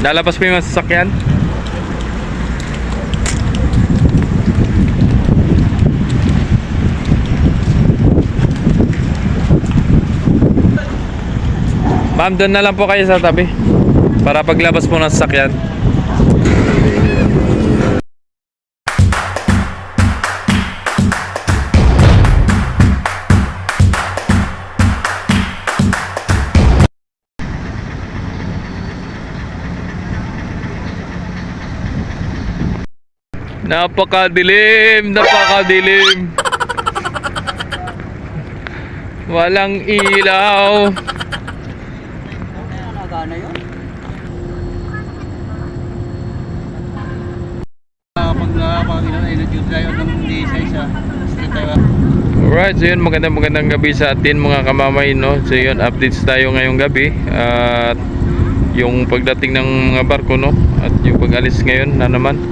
Lalabas po yung sasakyan. Ma'am, doon na lang po kayo sa tabi. Para paglabas po ng sasakyan. Napakadilim, napakadilim. Walang ilaw. Nagana yun? Alright, so yun, magandang magandang gabi sa atin mga kamamay, no? So yun, updates tayo ngayong gabi. At yung pagdating ng mga barko, no? At yung pag-alis ngayon na naman.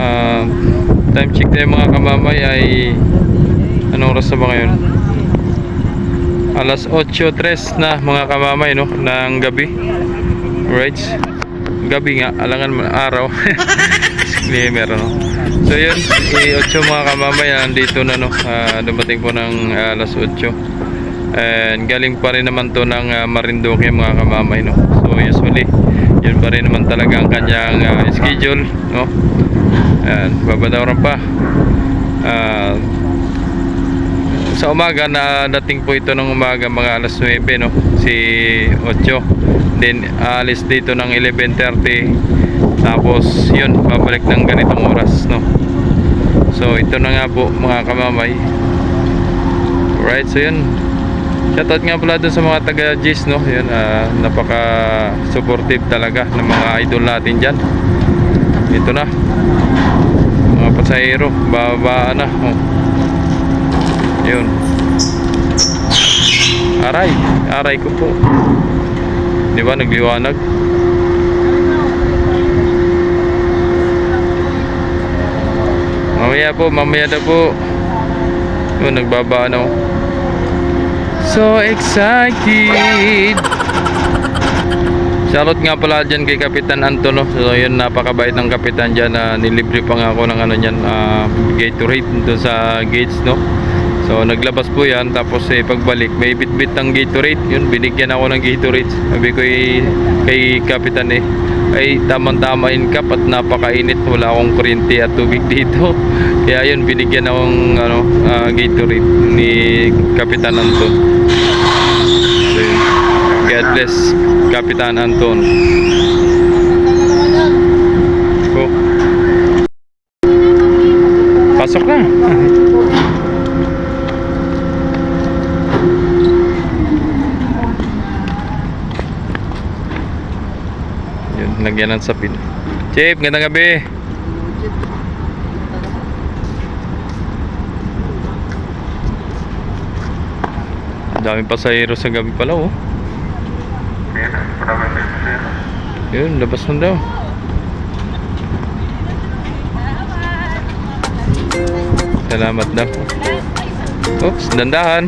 Ah, time check tayo mga kamamay ay anong oras na ba ngayon? Alas 8.03 na mga kamamay, no? Ng gabi. Alright. Gabi nga, alangan araw. Disclaimer, no? So yun, eh, 8 mga kamamay, andito na no. Ah, dumating po ng ah, alas 8. And galing pa rin naman to ng ah, Marinduque mga kamamay no. So usually, yun pa rin naman talaga ang kanyang ah, schedule no. And babadawaran pa. Ah, sa umaga na dating po ito ng umaga mga alas 9 no? Si 8 then alis dito ng 11.30 tapos yun babalik ng ganitong oras no? So ito na nga po mga kamamay. Right so yun shoutout nga pala dun sa mga taga Gis no? Yun ah, napaka supportive talaga ng mga idol natin dyan. Ito na. Mga pasahero bababa na oh. yun. Aray aray ko po. Di ba nagliwanag? Mamaya po mamaya na po. Yun nagbaba na oh. So excited. Shoutout nga pala dyan kay Kapitan Anton no? So yun napakabait ng kapitan dyan na nilibre pa nga ako ng ano yan uh, Gatorade doon sa gates no? So naglabas po yan. Tapos eh, pagbalik may bit-bit ng Gatorade. Yun binigyan ako ng Gatorade. Sabi ko eh, kay Kapitan eh ay tamang-tama in cup at napakainit. Wala akong kuryente at tubig dito. Kaya yun binigyan akong ano, ah, Gatorade ni Kapitan Anton. So. God bless Kapitan Anton. Go. Pasok na lagyan ng sapin Chip, gandang gabi daming pasahero sa gabi pala oh Yun, labas na daw. Salamat daw. Oops, dandahan.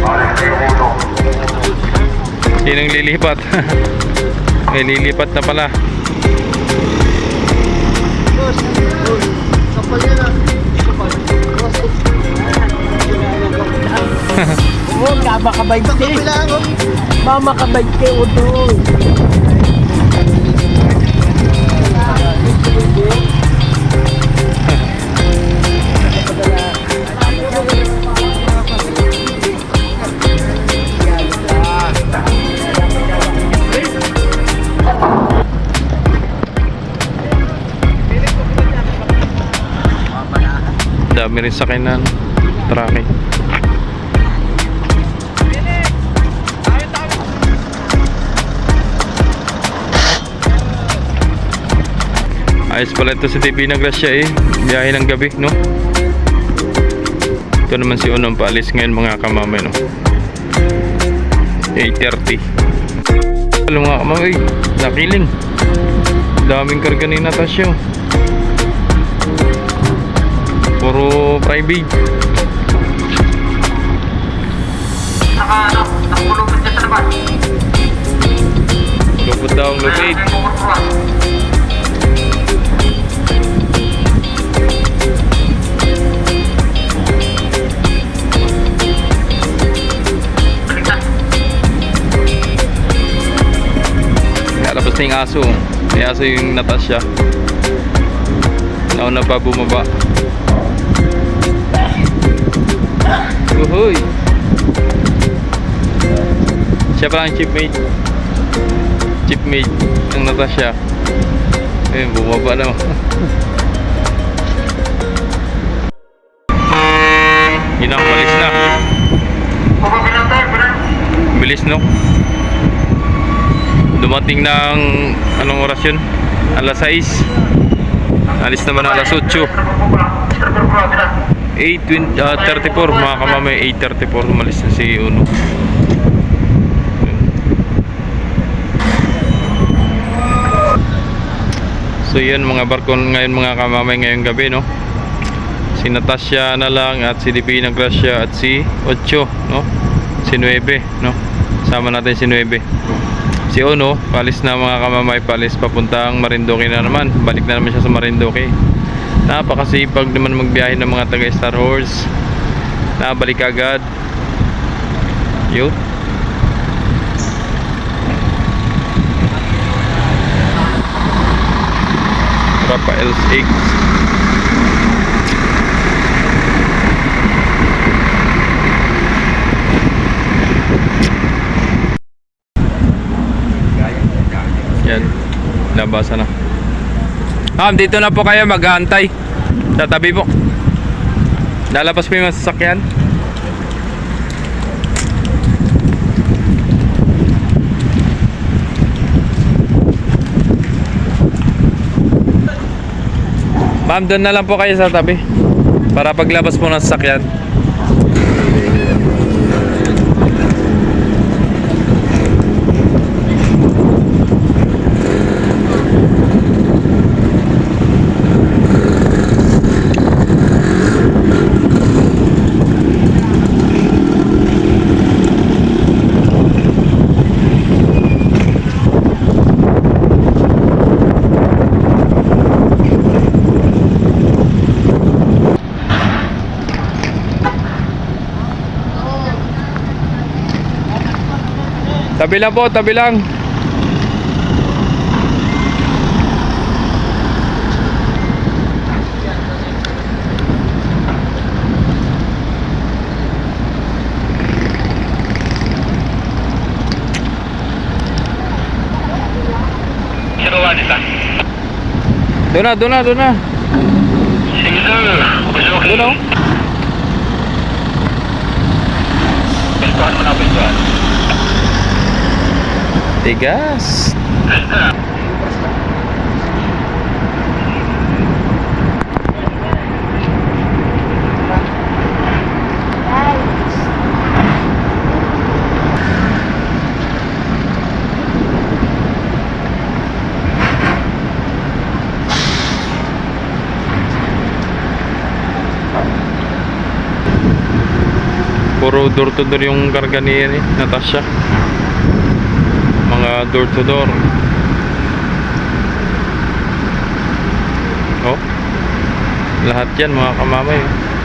Balik na yung uno. Sinong lilipat? May lilipat na pala. Kapal yan ah. Kapal. Oo, mama kabay te. Mama kabay te, dami rin sakay na traffic ayos pala ito si TV na Gracia eh. Biyahe ng gabi no? Ito naman si Unong paalis ngayon mga kamamay no? 8.30 alam mga kamamay. Nakiling daming karga ni Natasha oh. Puro private. Naka ano, nakulupit niya sa labas. Lupot daw ang lupit. Kalabas na yung aso. May aso yung Natasha. Nauna pa bumaba. Uhoy! Siya pa lang chipmate. Chipmate ng Natasha. Eh, bumaba na. Yun ang umalis na. Bilis no? Dumating ng anong oras yun? Alas 6. Alis naman alas 8. 8.34 mga kamamay 8.34 umalis na si Uno. So yun mga barko ngayon mga kamamay ngayong gabi no? Si Natasha na lang at si Divina Gracia at si Ocho no? Si 9 no? Sama natin si 9 Si Uno, palis na mga kamamay palis. Papuntang Marinduque na naman. Balik na naman siya sa Marinduque Napakasipag naman magbiyahe ng mga taga Star Horse. Nabalik agad. Yun Rafael's Eggs Yan. Nabasa na Ma'am, dito na po kayo mag-aantay. Sa tabi po. Lalabas po yung sasakyan. Ma'am, doon na lang po kayo sa tabi. Para paglabas po ng sasakyan. Tabi lang po, tabi lang. Doon na, doon na, doon na. Sige sir, ko. Doon na. oh. Gustuhan mo na gustuhan. Tigas. Puro door to door yung karga ni Natasha. Mga door to door. Oh. Lahat yan mga kamamay. oh.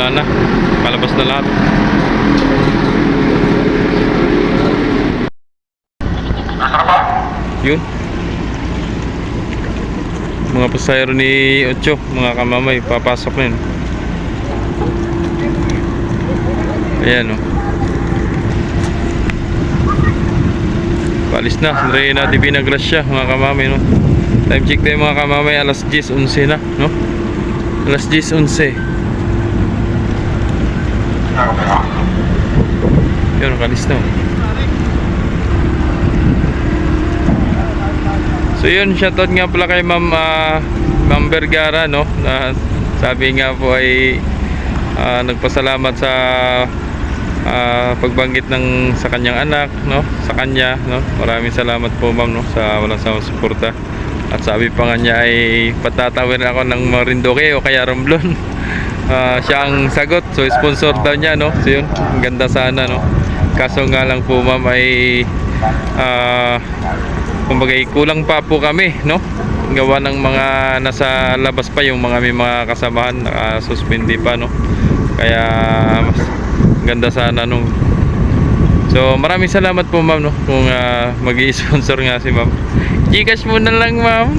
wala na. Palabas na lahat. Yun. Mga pasayro ni Ocho mga kamamay papasok na yun. Ayan o oh. na Reina Divina Gracia mga kamamay no? Time check tayo mga kamamay alas 10.11 na no? Alas 10.11 yun, kalis na. oh. So yun, shoutout nga pala kay Ma'am ah, Ma'am Vergara no? Na sabi nga po ay ah, nagpasalamat sa ah, pagbanggit ng sa kanyang anak no? Sa kanya no? Maraming salamat po ma'am no? Sa walang sawang suporta. At sabi pa nga niya ay patatawin ako ng Marinduque o kaya Romblon Ah, siya ang sagot. So sponsor daw niya no? So yun. Ang ganda sana no? Kaso nga lang po ma'am ay ah kumbaga kulang pa po kami no? Gawa ng mga nasa labas pa yung mga may mga kasamahan nakasuspindi pa no? Kaya mas ganda sana nung so maraming salamat po ma'am no? Kung mag sponsor nga si ma'am. Gcash mo na lang ma'am.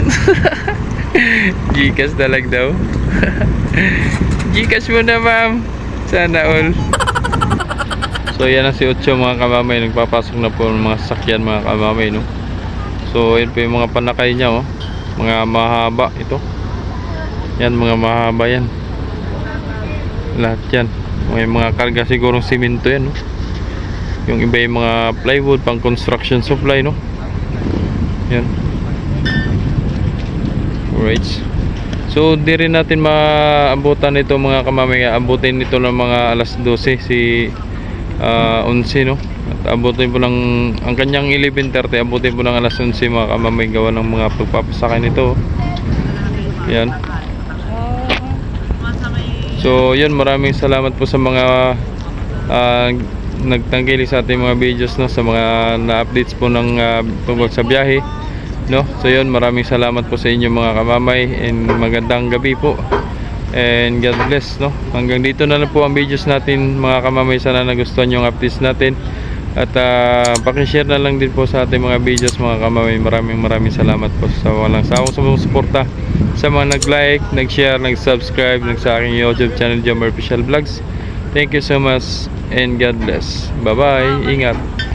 Gcash na lang daw Gcash mo na ma'am sana all so yan na si Ocho mga kamamay nagpapasok na po ng mga sasakyan mga kamamay no So, yun po yung mga panakay niya, oh. Mga mahaba ito. Yan, mga mahaba yan. Lahat yan. May mga karga sigurong simento yan, no. Yung iba yung mga plywood, pang construction supply, no. Yan. Alright. So, di rin natin maabutan ito mga kamamaya. Abutin ito ng mga alas 12 si ah 11 no? At abutin po ng ang kanyang 11.30 abutin po ng alas 11 mga kamamay gawa ng mga pagpapasakay nito. Yan. So yun maraming salamat po sa mga ah, nagtangkili sa ating mga videos no? Sa mga na-updates po ng ah, tungkol sa biyahe no? So yun maraming salamat po sa inyo mga kamamay and magandang gabi po. And God bless no? Hanggang dito na lang po ang videos natin mga kamamay. Sana nagustuhan yung updates natin. At uh, pakishare na lang din po sa ating mga videos mga kamamay. Maraming maraming salamat po sa walang sawang sumusuporta. Sa mga nag-like, nag-share, nag-subscribe nag sa aking YouTube channel Jomar Official Vlogs. Thank you so much and God bless. Bye bye ingat